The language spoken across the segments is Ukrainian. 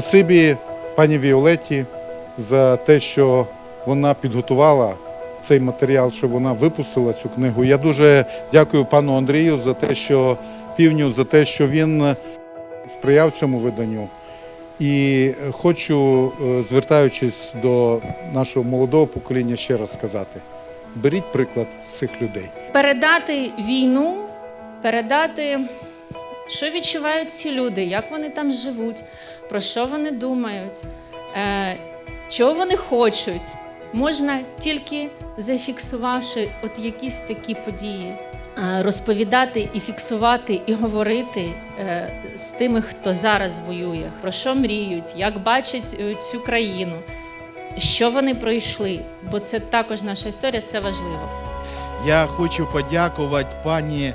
Спасибі пані Віолетті за те, що вона підготувала цей матеріал, щоб вона випустила цю книгу. Я дуже дякую пану Андрію за те, що півню, за те, що він сприяв цьому виданню. І хочу, е, звертаючись до нашого молодого покоління, ще раз сказати: беріть приклад цих людей. передати війну, передати, що відчувають ці люди, як вони там живуть, про що вони думають, е, чого вони хочуть, можна тільки зафіксувавши от якісь такі події. Е, Розповідати і фіксувати, і говорити е, з тими, хто зараз воює, про що мріють, як бачать е, цю країну, що вони пройшли, бо це також наша історія, це важливо. Я хочу подякувати пані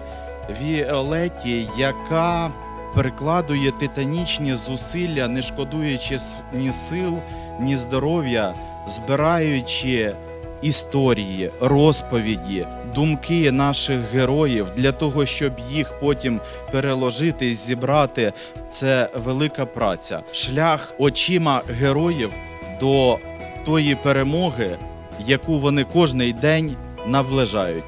Віолеті, яка перекладує титанічні зусилля, не шкодуючи ні сил, ні здоров'я, збираючи історії, розповіді, думки наших героїв для того, щоб їх потім переложити, зібрати. Це велика праця. Шлях очима героїв до тої перемоги, яку вони кожний день наближають.